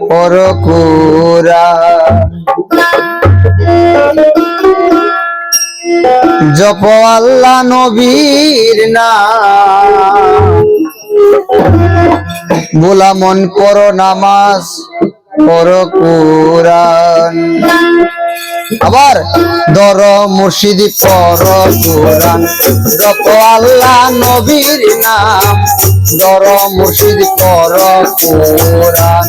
পরকুরা জপ আল্লাহ নবীর না বোলা মন করো নামাজ কুরান আবার দর মুর্শিদি পর কুরান জপ আল্লাহ নবীর নাম। দর মুর্শিদি পর কুরান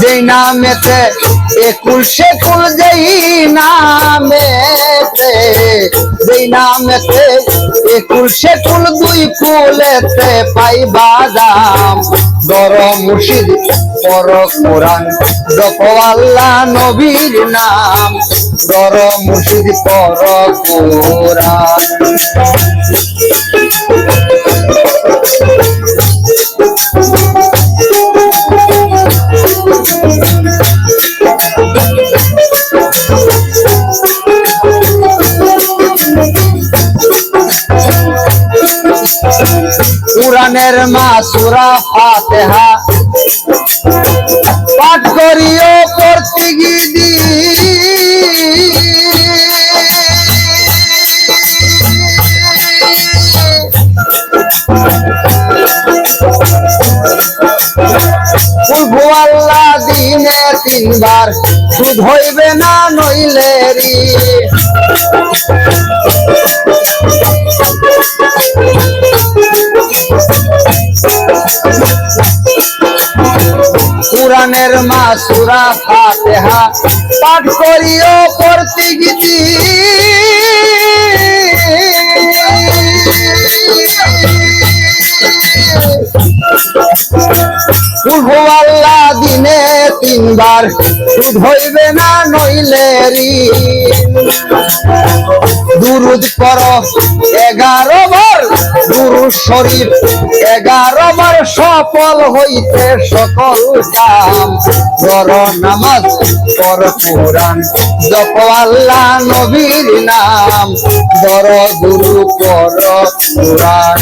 যেই নামেতে একুল সেকুল, যেই নামেতে যেই নামেতে একুল সেকুল দুই কুলেতে পাই বাদাম দর মুর্শিদ পর কোরআন। জপ নবীর নাম দর মুর্শিদ পর কোরআন। কোরআনের মা সুরা ফাতেহা পাঠ করিও পড়তে গিদি আল্লাহ দিনে তিনবার সুদ হইবে না নইলে কোরআনের মা সুরা ফাতেহা পাঠ করিও পূর্ব আল্লাহ দিনে তিনবার সুদ হইবে না নইলে দুরুদ পর এগারো বার শরীফ এগারো বার সফল হইতে সকল কাম। ধর নামাজ, পর কোরআন, জপ আল্লাহ নবীর নাম। ধর গুরু পর কোরআন।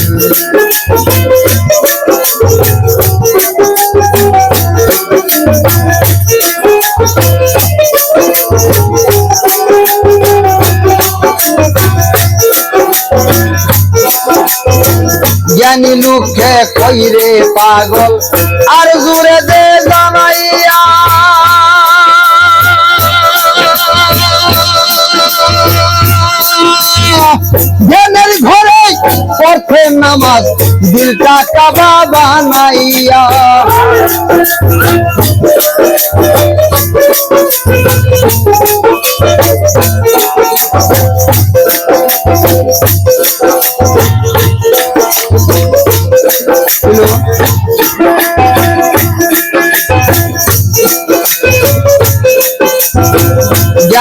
জ্ঞানী লোকে কইরে পাগল। আর জুড়ে দে জানাইয়া জ্ঞানের ঘরে পড়তে নামাজ দিলটা কাবা বানাইয়া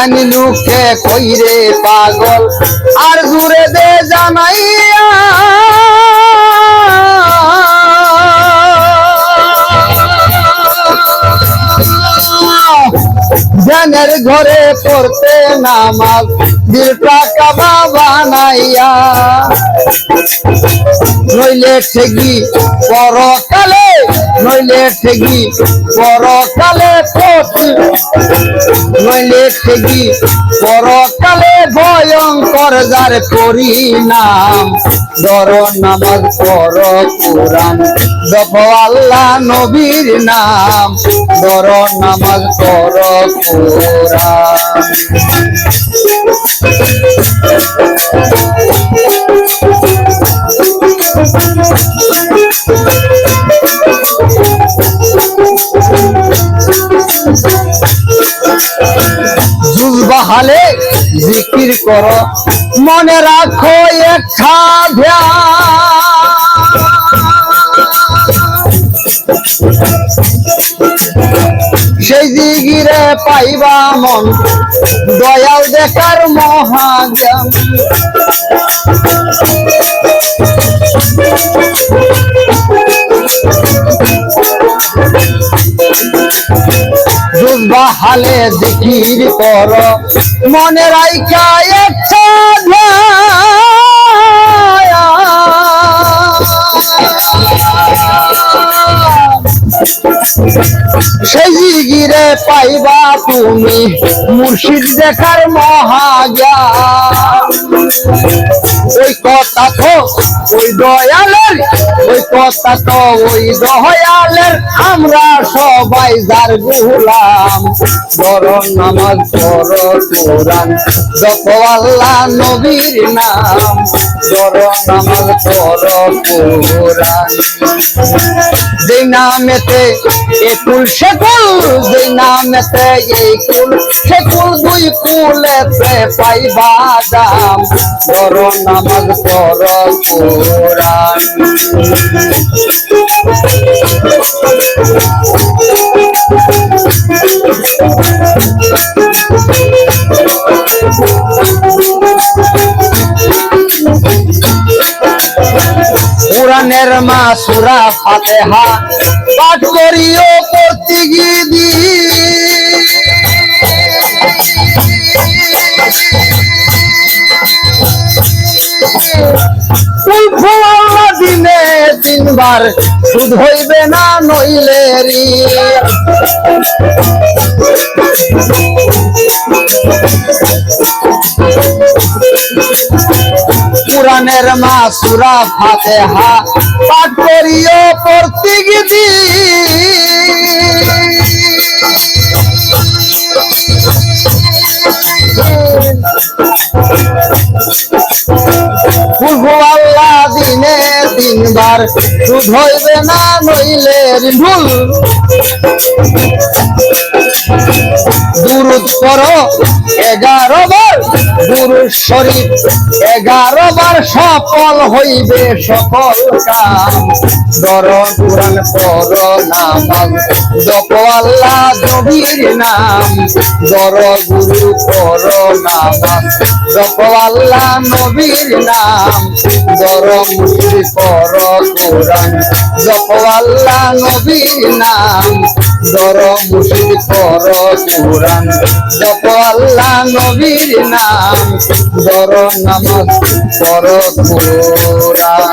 জ্ঞানী লুকে কইরে পাগল। আর জুড়ে দে জানাইয়া জ্ঞানের ঘরে পড়তে নামাজ, দিলটা কাবা বানাইয়া। নইলে ঠেগি পরকালে, নইলে ঠেগি পরকালে নইলে ঠেগি পরকালে ভয়ঙ্কর যার পরিণাম। দর নামাজ পর কোরআন, জপ আল্লাহ নবীর নাম। দর নামাজ পর কোরআন। জিকির কর মনে রাখো একটা সেই জিগিরে পাইবা মন দয়াল দেখার মহাজ্ঞান। জুজবা হালে জিকির কর মনে রাইকা একটা সেই জিগিরে পাইবা তুমি মুর্শিদ দেখার মহাজ্ঞান ওই কথা তো ওই দয়ালের, ওই কথা তো ওই দয়ালের। আমরা সবাই যার গুলাম, বড় নামাজ বড় কোরআন যত আল্লাহ নবীর নাম। বড় নামাজ বড় কোরআন। যে নামেতে একুল সেকুল যে নামেতে এই কুল সেকুল দুই কুলেতে পাইবা দাম বড় নামাজ, পর কোরআন। কোরআনের মা সুরা ফাতেহা পাঠ করিও করতে গিদি দিনে তিনবার সুদ হইবে না নইলে কোরআনের মা সুরা ফাতেহা পাঠ করিও প্রত্যেক পূর্ব তিনবার সুদ হইবে না নইলে ভুল দুরুদ করো এগারো বার গুরু শরীফ এগারো বার, সফল হইবে সকল কাম। দর কোরআন পর নামাজ, জপ আল্লাহ নবীর নাম। দর গুরু পর নামাজ, জপ আল্লাহ নবীর নাম। দর মুসি পর কোরআন জপ আল্লাহ নবীর নাম দর মুশিদ পর কোরআন জপ আল্লাহ নবীর নাম দর নামাজ পর কোরআন